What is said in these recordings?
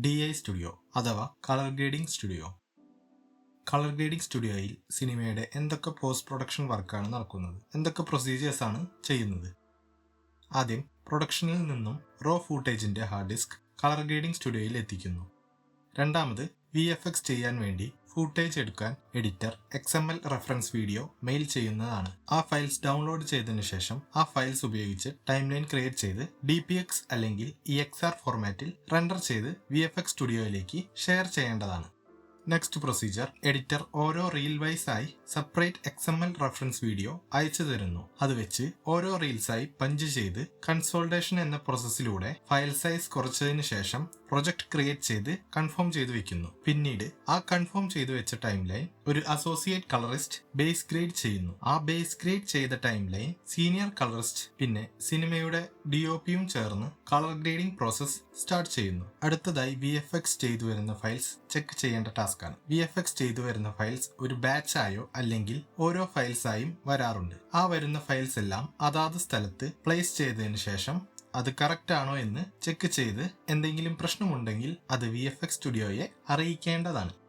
D I studio അഥവാ colour grading studio. Colour grading സ്റ്റുഡിയോയിൽ സിനിമയുടെ എന്തൊക്കെ പോസ്റ്റ് പ്രൊഡക്ഷൻ വർക്കാണ് നടക്കുന്നത് എന്തൊക്കെ പ്രൊസീജിയേഴ്സ് ആണ് ചെയ്യുന്നത്. ആദ്യം പ്രൊഡക്ഷനിൽ നിന്നും റോ ഫൂട്ടേജിന്റെ ഹാർഡ് ഡിസ്ക് കളർ ഗ്രേഡിംഗ് സ്റ്റുഡിയോയിൽ എത്തിക്കുന്നു. രണ്ടാമത് വി എഫ് എക്സ് ചെയ്യാൻ വേണ്ടി ഫൂട്ടേജ് എടുക്കാൻ editor X M L reference video mail ചെയ്യുന്നതാണ്. ആ ഫയൽസ് ഡൗൺലോഡ് ചെയ്തതിനു ശേഷം ആ ഫയൽസ് ഉപയോഗിച്ച് ടൈം ലൈൻ ക്രിയേറ്റ് ചെയ്ത് ഡി പി എക്സ് അല്ലെങ്കിൽ ഇ എക്സ് ആർ ഫോർമാറ്റിൽ റെൻഡർ ചെയ്ത് വി എഫ് എക്സ് സ്റ്റുഡിയോയിലേക്ക് ഷെയർ ചെയ്യേണ്ടതാണ്. നെക്സ്റ്റ് പ്രൊസീജിയർ എഡിറ്റർ ഓരോ റീൽ വൈസ് ആയി separate X M L reference video അയച്ചു തരുന്നു. അത് വെച്ച് ഓരോ റീൽസായി പഞ്ച് ചെയ്ത് കൺസോൾട്ടേഷൻ എന്ന പ്രോസസ്സിലൂടെ ഫയൽ സൈസ് കുറച്ചതിന് ശേഷം പ്രൊജക്ട് ക്രിയേറ്റ് ചെയ്ത് കൺഫേം ചെയ്തു വെക്കുന്നു. പിന്നീട് ആ കൺഫേം ചെയ്തു വെച്ച ടൈം ലൈൻ ഒരു അസോസിയേറ്റ് കളറിസ്റ്റ് ബേസ് ഗ്രേഡ് ചെയ്യുന്നു. ആ ബേസ് ഗ്രേഡ് ചെയ്ത ടൈം ലൈൻ സീനിയർ കളറിസ്റ്റ് പിന്നെ സിനിമയുടെ ഡി പിയും ചേർന്ന് കളർ ഗ്രേഡിംഗ് പ്രോസസ് സ്റ്റാർട്ട് ചെയ്യുന്നു. അടുത്തതായി വി എഫ് എക്സ് ചെയ്തു വരുന്ന ഫയൽസ് ചെക്ക് ചെയ്യേണ്ട ടാസ്ക് ആണ് വി എഫ് എക്സ് ചെയ്തു വരുന്ന ഫയൽസ് ഒരു ബാച്ച് ആയോ അല്ലെങ്കിൽ ഓരോ ഫയൽസ് ആയും വരാറുണ്ട്. ആ വരുന്ന ഫയൽസ് എല്ലാം അതാത് സ്ഥലത്ത് പ്ലേസ് ചെയ്തതിന് ശേഷം അത് കറക്റ്റ് ആണോ എന്ന് ചെക്ക് ചെയ്ത് എന്തെങ്കിലും പ്രശ്നമുണ്ടെങ്കിൽ അത് വി എഫ് എക്സ് സ്റ്റുഡിയോയെ അറിയിക്കേണ്ടതാണ്.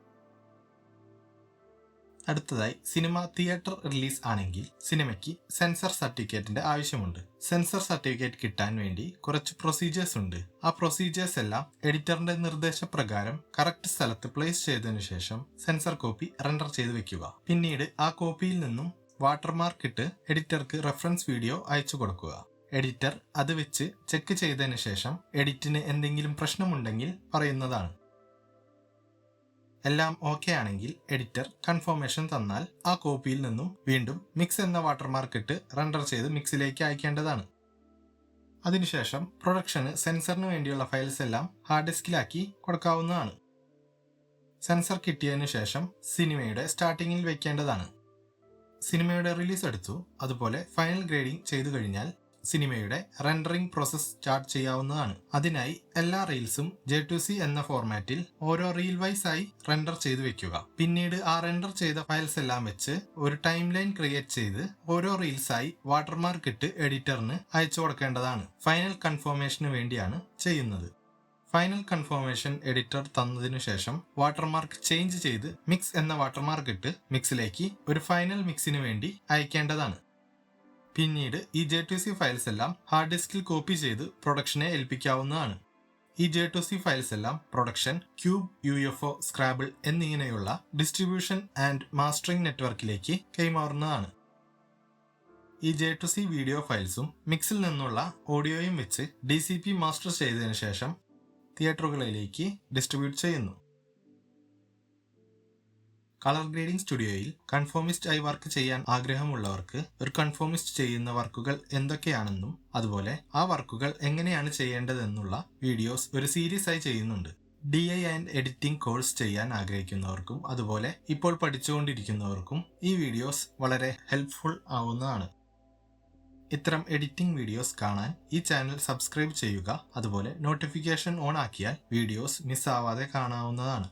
അടുത്തതായി സിനിമ തിയേറ്റർ റിലീസ് ആണെങ്കിൽ സിനിമയ്ക്ക് സെൻസർ സർട്ടിഫിക്കറ്റിന്റെ ആവശ്യമുണ്ട്. സെൻസർ സർട്ടിഫിക്കറ്റ് കിട്ടാൻ വേണ്ടി കുറച്ച് പ്രൊസീജിയേഴ്സ് ഉണ്ട്. ആ പ്രൊസീജിയേഴ്സ് എല്ലാം എഡിറ്ററിന്റെ നിർദ്ദേശപ്രകാരം കറക്റ്റ് സ്ഥലത്ത് പ്ലേസ് ചെയ്തതിനു ശേഷം സെൻസർ കോപ്പി റെൻഡർ ചെയ്ത് വെക്കുക. പിന്നീട് ആ കോപ്പിയിൽ നിന്നും വാട്ടർമാർക്ക് ഇട്ട് എഡിറ്റർക്ക് റെഫറൻസ് വീഡിയോ അയച്ചു കൊടുക്കുക. എഡിറ്റർ അത് വെച്ച് ചെക്ക് ചെയ്തതിനു ശേഷം എഡിറ്റിന് എന്തെങ്കിലും പ്രശ്നമുണ്ടെങ്കിൽ പറയുന്നതാണ്. എല്ലാം ഓക്കെ ആണെങ്കിൽ എഡിറ്റർ കൺഫർമേഷൻ തന്നാൽ ആ കോപ്പിയിൽ നിന്നും വീണ്ടും മിക്സ് എന്ന വാട്ടർമാർക്ക് ഇട്ട് റെൻഡർ ചെയ്ത് മിക്സിലേക്ക് അയക്കേണ്ടതാണ്. അതിനുശേഷം പ്രൊഡക്ഷന് സെൻസറിന് വേണ്ടിയുള്ള ഫയൽസ് എല്ലാം ഹാർഡ് ഡിസ്കിലാക്കി കൊടുക്കാവുന്നതാണ്. സെൻസർ കിട്ടിയതിനു ശേഷം സിനിമയുടെ സ്റ്റാർട്ടിങ്ങിൽ വെക്കേണ്ടതാണ്. സിനിമയുടെ റിലീസ് എടുത്തു. അതുപോലെ ഫൈനൽ ഗ്രേഡിംഗ് ചെയ്തു കഴിഞ്ഞാൽ സിനിമയുടെ റെൻഡറിംഗ് പ്രോസസ് സ്റ്റാർട്ട് ചെയ്യാവുന്നതാണ്. അതിനായി എല്ലാ റീൽസും ജെ ടു സി എന്ന ഫോർമാറ്റിൽ ഓരോ റീൽ വൈസ് ആയി റെൻഡർ ചെയ്തു വെക്കുക. പിന്നീട് ആ റെൻഡർ ചെയ്ത ഫയൽസ് എല്ലാം വെച്ച് ഒരു ടൈം ലൈൻ ക്രിയേറ്റ് ചെയ്ത് ഓരോ റീൽസ് ആയി വാട്ടർമാർക്ക് ഇട്ട് എഡിറ്ററിന് അയച്ചു കൊടുക്കേണ്ടതാണ്. ഫൈനൽ കൺഫോർമേഷന് വേണ്ടിയാണ് ചെയ്യുന്നത്. ഫൈനൽ കൺഫർമേഷൻ എഡിറ്റർ തന്നതിനു ശേഷം വാട്ടർമാർക്ക് ചേഞ്ച് ചെയ്ത് മിക്സ് എന്ന വാട്ടർമാർക്ക് ഇട്ട് മിക്സിലേക്ക് ഒരു ഫൈനൽ മിക്സിന് വേണ്ടി അയക്കേണ്ടതാണ്. പിന്നീട് ഈ ജെ ടു സി ഫയൽസ് എല്ലാം ഹാർഡ് ഡിസ്കിൽ കോപ്പി ചെയ്ത് പ്രൊഡക്ഷനെ ഏൽപ്പിക്കാവുന്നതാണ്. ഈ ജെ ടു സി ഫയൽസ് എല്ലാം production Qube U F O scrabble എന്നിങ്ങനെയുള്ള ഡിസ്ട്രിബ്യൂഷൻ ആൻഡ് മാസ്റ്ററിംഗ് നെറ്റ്വർക്കിലേക്ക് കൈമാറുന്നതാണ്. ഈ ജെ ടു സി വീഡിയോ ഫയൽസും മിക്സിൽ നിന്നുള്ള ഓഡിയോയും വെച്ച് ഡി സി പി മാസ്റ്റർ ചെയ്തതിനു ശേഷം തിയേറ്ററുകളിലേക്ക് ഡിസ്ട്രിബ്യൂട്ട് ചെയ്യുന്നു. കളർ ഗ്രേഡിംഗ് സ്റ്റുഡിയോയിൽ കൺഫോമിസ്റ്റ് ആയി വർക്ക് ചെയ്യാൻ ആഗ്രഹമുള്ളവർക്ക് ഒരു കൺഫോമിസ്റ്റ് ചെയ്യുന്ന വർക്കുകൾ എന്തൊക്കെയാണെന്നും അതുപോലെ ആ വർക്കുകൾ എങ്ങനെയാണ് ചെയ്യേണ്ടതെന്നുള്ള വീഡിയോസ് ഒരു സീരീസ് ആയി ചെയ്യുന്നുണ്ട്. D I and editing course ചെയ്യാൻ ആഗ്രഹിക്കുന്നവർക്കും അതുപോലെ ഇപ്പോൾ പഠിച്ചുകൊണ്ടിരിക്കുന്നവർക്കും ഈ വീഡിയോസ് വളരെ ഹെൽപ്ഫുൾ ആവുന്നതാണ്. ഇത്തരം എഡിറ്റിംഗ് വീഡിയോസ് കാണാൻ ഈ ചാനൽ സബ്സ്ക്രൈബ് ചെയ്യുക അതുപോലെ നോട്ടിഫിക്കേഷൻ ഓൺ ആക്കിയാൽ വീഡിയോസ് മിസ്സാവാതെ കാണാവുന്നതാണ്.